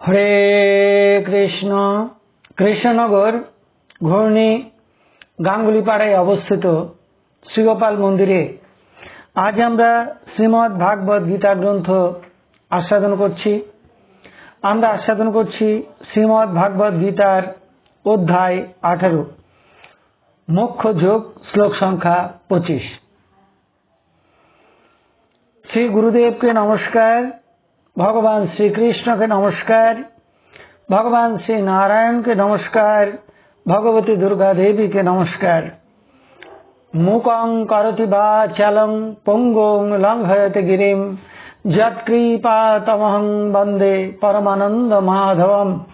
হরে কৃষ্ণ। কৃষ্ণনগর ঘূর্ণি গাঙ্গুলিপাড়ায় অবস্থিত শ্রীগোপাল মন্দিরে। আজ আমরা শ্রীমৎ ভাগবত গীতা গ্রন্থ আস্বাদন করছি। আমরা আস্বাদন করছি শ্রীমৎ ভাগবত গীতার অধ্যায় আঠারো। মুখ্য যোগ শ্লোক সংখ্যা পঁচিশ। শ্রী গুরুদেবকে নমস্কার। ভগবান শ্রীকৃষ্ণকে নমস্কার, ভগবান শ্রী নারায়ণকে নমস্কার, ভগবতী দুর্গা দেবীকে নমস্কার। মুকং করতি বা চালং পঙ্গং লঙ্ঘয়তে গিরিম যৎকৃপাতমহং বন্দে পরমানন্দ মাধবম।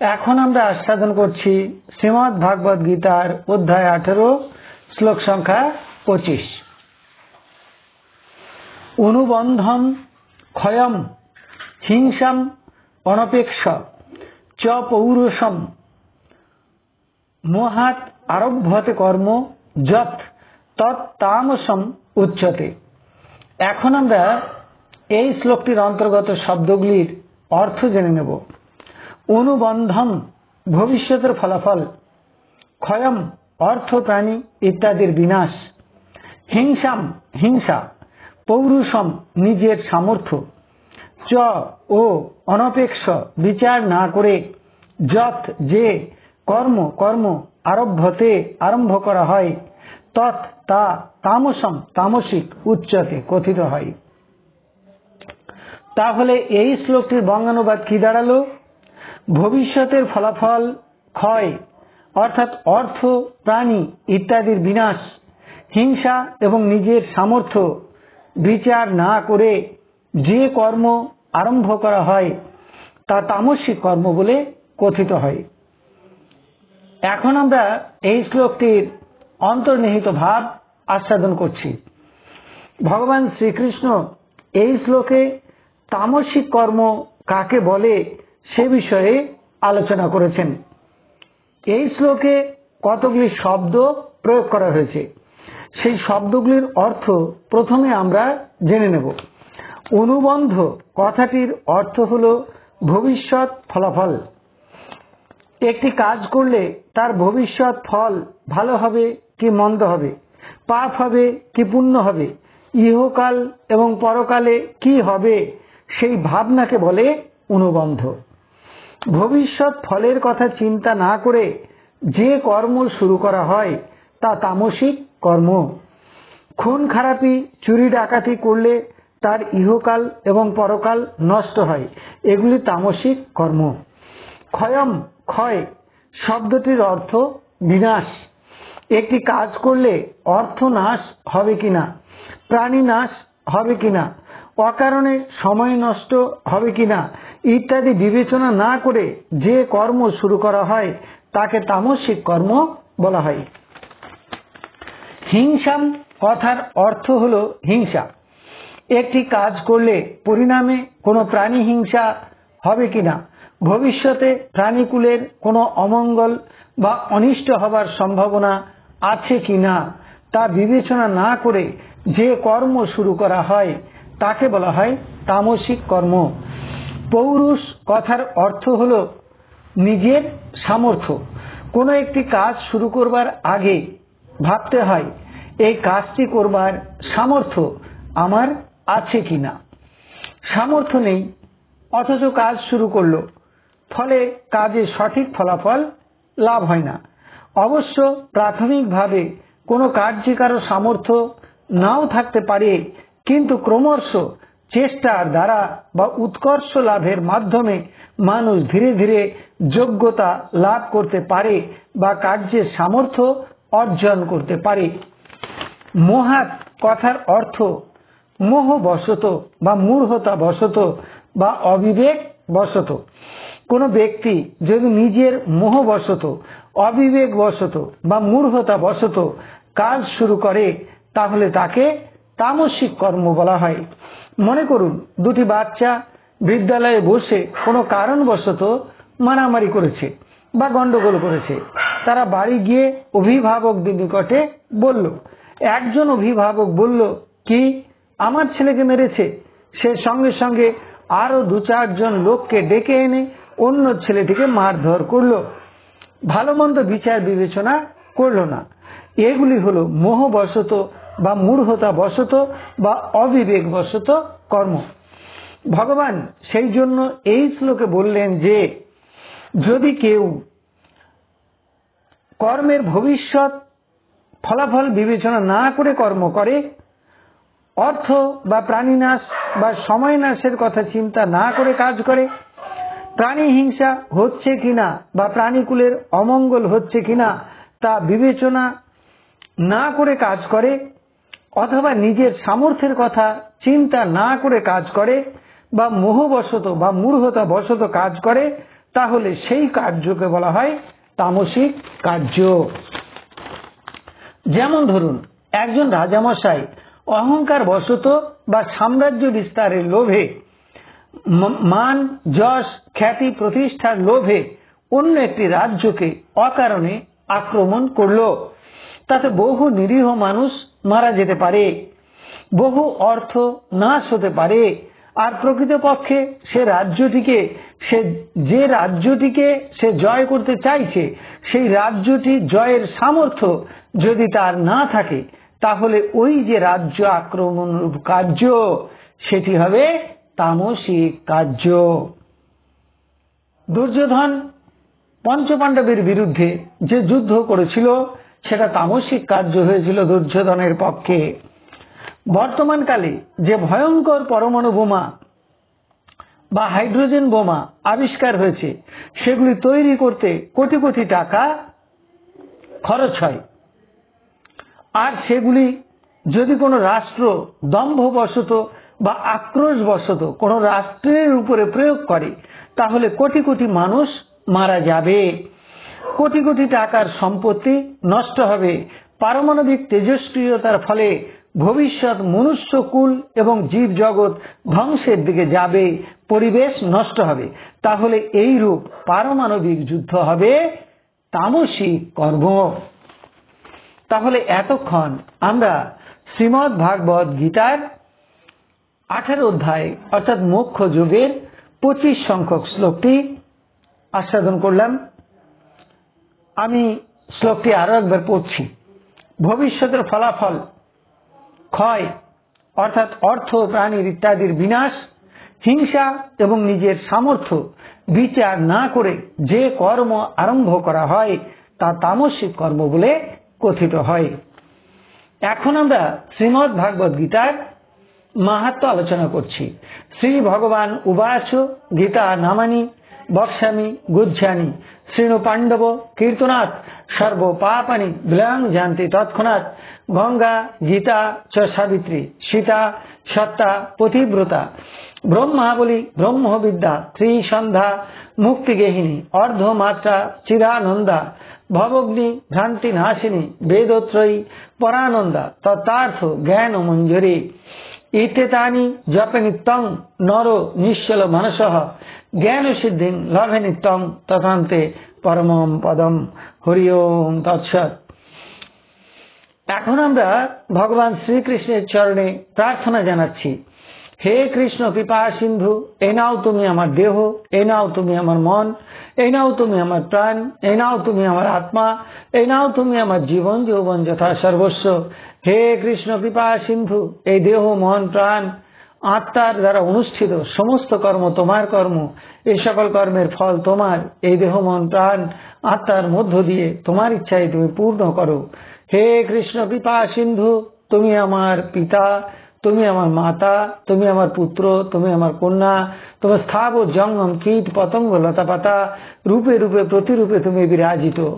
এখন আমরা আস্বাদন করছি শ্রীমৎ ভাগবত গীতার অধ্যায় আঠেরো, শ্লোক সংখ্যা পঁচিশ। অনুবন্ধম ক্ষয়ম হিংসাম অনপেক্ষ চ পৌরুষম। মোহাত আরভ্যতে কর্ম যত তৎতামসম উচ্চতে। এখন আমরা এই শ্লোকটির অন্তর্গত শব্দগুলির অর্থ জেনে নেব। অনুবন্ধম ভবিষ্যতের ফলাফল, ক্ষয়ম অর্থ প্রাণী ইত্যাদির বিনাশ, হিংসাম হিংসা, পৌরুষম নিজের সামর্থ্য। চ ও অনপেক্ষ বিচার না করে যত যে কর্ম কর্ম আরভ্যতে আরম্ভ করা হয় তৎ তা তামসম, তামসিক উচ্চতে কথিত হয়। তাহলে এই শ্লোকটির বঙ্গানুবাদ কি দাঁড়াল? ভবিষ্যতের ফলাফল ক্ষয়, অর্থাৎ অর্থ, প্রাণী ইত্যাদির বিনাশ, হিংসা এবং নিজের সামর্থ্য বিচার না করে যে কর্ম আরম্ভ করা হয়, তা তামসিক কর্ম বলে কথিত হয়। এখন আমরা এই শ্লোকটির অন্তর্নিহিত ভাব আস্বাদন করছি। ভগবান শ্রীকৃষ্ণ এই শ্লোকে তামসিক কর্ম কাকে বলে সে বিষয়ে আলোচনা করেছেন। এই শ্লোকে কতগুলি শব্দ প্রয়োগ করা হয়েছে? সেই শব্দগুলির অর্থ প্রথমে আমরা জেনে নেব। অনুবন্ধ কথাটির অর্থ হল ভবিষ্যৎ ফলাফল। একটি কাজ করলে তার ভবিষ্যৎ ফল ভালো হবে কি মন্দ হবে, পাপ হবে কি পুণ্য হবে, ইহকাল এবং পরকালে কি হবে সেই ভাবনাকে বলে অনুবন্ধ। ভবিষ্যৎ ফলের কথা চিন্তা না করে যে কর্ম শুরু করা হয় তা তামসিক কর্ম। খুন খারাপি, চুরি ডাকাতি করলে তার ইহকাল এবং পরকাল নষ্ট হয়। এগুলি তামসিক কর্ম। ক্ষয়ম, ক্ষয় শব্দটির অর্থ বিনাশ। একটি কাজ করলে অর্থ নাশ হবে কিনা? প্রাণী নাশ হবে কিনা? অকারণে সময় নষ্ট হবে কিনা? ইত্যাদি বিবেচনা না করে যে কর্ম শুরু করা হয়, তাকে তামসিক কর্ম বলা হয়। হিংসাম কথার অর্থ হল হিংসা। একটি কাজ করলে পরিণামে কোনো প্রাণী হিংসা হবে কিনা ভবিষ্যতে প্রাণীকুলের কোনো অমঙ্গল বা অনিষ্ট হবার সম্ভাবনা আছে কিনা তা বিবেচনা না করে যে কর্ম শুরু করা হয়, তাকে বলা হয় তামসিক কর্ম। পৌরুষ কথার অর্থ হল নিজের সামর্থ্য। কোনো একটি কাজ শুরু করবার আগে ভাবতে হয়, এই কাজটি করবার সামর্থ্য আমার আছে কিনা? সামর্থ্য নেই, অথচ কাজ শুরু করল। ফলে কাজে সঠিক ফলাফল লাভ হয় না। অবশ্য প্রাথমিকভাবে কোনো কার্যে কারও সামর্থ্য নাও থাকতে পারে, কিন্তু ক্রমশ চেষ্টার দ্বারা বা উৎকর্ষ লাভের মাধ্যমে মানুষ ধীরে ধীরে যোগ্যতা লাভ করতে পারে বা কার্যের সামর্থ্য অর্জন করতে পারে। মহাত কথার অর্থ মোহ বশত বা মূর্হতা বশত বা অবিবেক বশত কোন ব্যক্তি যদি নিজের মোহবশত অবিবেক বশত বা মূর্হতা বশত কাজ শুরু করে, তাহলে তাকে তামসিক কর্ম বলা হয়। মনে করুন, দুটি বাচ্চা বিদ্যালয়ে বসে কোনো কারণবশত মারামারি করেছে বা গন্ডগোল করেছে। তারা বাড়ি গিয়ে অভিভাবকদের নিকটে বলল, একজন অভিভাবক বলল কি আমার ছেলেকে মেরেছে। সে সঙ্গে সঙ্গে আরও দু চারজন লোককে ডেকে এনে অন্য ছেলেটিকে মারধর করল। ভালো মন্দ বিচার বিবেচনা করল না। এগুলি হলো মোহবশত বা মূঢ়তা বশত বা অবিবেক বশত কর্ম। ভগবান সেই জন্য এই শ্লোকে বললেন যে, যদি কেউ কর্মের ভবিষ্যৎ ফলাফল বিবেচনা না করে কর্ম করে অর্থ বা প্রাণীনাশ বা সময় নাশের কথা চিন্তা না করে কাজ করে। প্রাণী হিংসা হচ্ছে কিনা বা প্রাণীকুলের অমঙ্গল হচ্ছে কিনা তা বিবেচনা না করে কাজ করে অথবা নিজের সামর্থ্যের কথা চিন্তা না করে কাজ করে বা মোহবশত বা মূর্হতা বশত কাজ করে, তাহলে সেই কার্যকে বলা হয় তামসিক কার্য। যেমন ধরুন, একজন রাজামশাই অহংকার বশত বা সাম্রাজ্য বিস্তারের লোভে মান, যশ, খ্যাতি প্রতিষ্ঠার লোভে অন্য একটি রাজ্যকে অকারণে আক্রমণ করল। তাতে বহু নিরীহ মানুষ মারা যেতে পারে, বহু অর্থ নাশ হতে পারে, আর প্রকৃতপক্ষে সে রাজ্যটিকে, সে যে রাজ্যটিকে সে জয় করতে চাইছে, সেই রাজ্যটি জয়ের সামর্থ্য যদি তার না থাকে তাহলে ওই যে রাজ্য আক্রমণ কার্য, সেটি হবে তামসিক কার্য। দুর্যোধন পঞ্চপাণ্ডবের বিরুদ্ধে যে যুদ্ধ করেছিল, সেটা তামসিক কার্য হয়েছিল দুর্যোধনের পক্ষে। বর্তমানকালে যে ভয়ঙ্কর পরমাণু বোমা বা হাইড্রোজেন বোমা আবিষ্কার হয়েছে, সেগুলি তৈরি করতে কোটি কোটি টাকা খরচ হয়। আর সেগুলি যদি কোনো রাষ্ট্র দম্ভবশত বা আক্রোশবশত কোনো রাষ্ট্রের উপরে প্রয়োগ করে, তাহলে কোটি কোটি মানুষ মারা যাবে। কোটি কোটি টাকার সম্পত্তি নষ্ট হবে। পারমাণবিক তেজস্ক্রিয়তার ফলে ভবিষ্যৎ মনুষ্যকুল এবং জীব জগৎ ধ্বংসের দিকে যাবে, পরিবেশ নষ্ট হবে। তাহলে এই রূপ পারমাণবিক যুদ্ধ হবে তামসিক কর্ম। তাহলে এতক্ষণ আমরা শ্রীমৎ ভাগবত গীতার আঠারো অধ্যায়, অর্থাৎ মোক্ষ যুগের পঁচিশ সংখ্যক শ্লোকটি আস্বাদন করলাম। আমি শ্লোকটি আরও একবার পড়ছি। ভবিষ্যতের ফলাফল ক্ষয়, অর্থাৎ অর্থ প্রাণীর ইত্যাদির বিনাশ, হিংসা এবং নিজের সামর্থ্য বিচার না করে যে কর্ম আরম্ভ করা হয় তা তামসিক কর্ম বলে কথিত হয়। এখন আমরা শ্রীমৎ ভাগবত গীতার মাহাত্ম আলোচনা করছি। শ্রী ভগবান উবাচ গীতা নামানি বক্সামি গুজ্জানি শ্রীণু পাণ্ডব কীর্তনাথ সর্ব পাপানি বিলয়ং জানতি তৎক্ষণাৎ গঙ্গা গীতা চ সাবিত্রী সীতা সত্তা পতিব্রতা ব্রহ্মাবলী ব্রহ্মবিদ্যা ত্রিসন্ধ্যা মুক্তিগেহিনী অর্ধমাত্রা চিরানন্দা ভবগ্নি, ভ্রান্তি নাশিনী, বেদোত্রয়ী, পরানন্দা, তত্তার্থ, জ্ঞান মঞ্জুরি। ইত্যেতানি জপে নিত্যং, নর নিশ্চল মানস জ্ঞান সিদ্ধিং লভে নিত্যং, তথান্তে পরমম পদম। হরি ওম তৎসৎ। এখন আমরা ভগবান শ্রীকৃষ্ণের চরণে প্রার্থনা জানাচ্ছি, হে কৃষ্ণ কৃপা সিন্ধু এ নাও তুমি আমার দেহ, এ নাও তুমি আমার মন এ নাও তুমি আমার প্রাণ এ নাও তুমি আমার আত্মা এ নাও তুমি আমার জীবন, যৌবন যথা সর্বস্ব। হে কৃষ্ণ কৃপা সিন্ধু, এই দেহ, মন, প্রাণ, আত্মার দ্বারা অনুষ্ঠিত সমস্ত কর্ম তোমার কর্ম। এই সকল কর্মের ফল তোমার, এই দেহ, মন, প্রাণ, আত্মার মধ্য দিয়ে তোমার ইচ্ছায় তুমি পূর্ণ করো। হে কৃষ্ণ কৃপা সিন্ধু, তুমি আমার পিতা তুমি আমার মাতা, তুমি আমার পুত্র, তুমি আমার কন্যা তোমার স্থাব জঙ্গম কীট পতঙ্গ লতা পাতা, রূপে রূপে প্রতিরূপে তুমি বিরাজিত।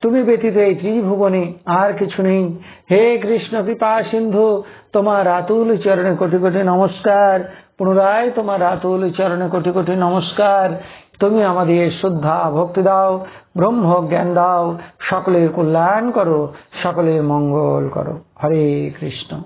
তুমি ব্যতীত এই ত্রিভুবনে আর কিছু নেই। হে কৃষ্ণ কৃপা সিন্ধু, তোমার আতুল চরণে কোটি কোটি নমস্কার। পুনরায় তোমার আতুল চরণে কোটি কোটি নমস্কার। তুমি আমাদের শ্রদ্ধা, ভক্তি দাও, ব্রহ্ম জ্ঞান দাও। সকলের কল্যাণ করো, সকলের মঙ্গল করো। হরে কৃষ্ণ।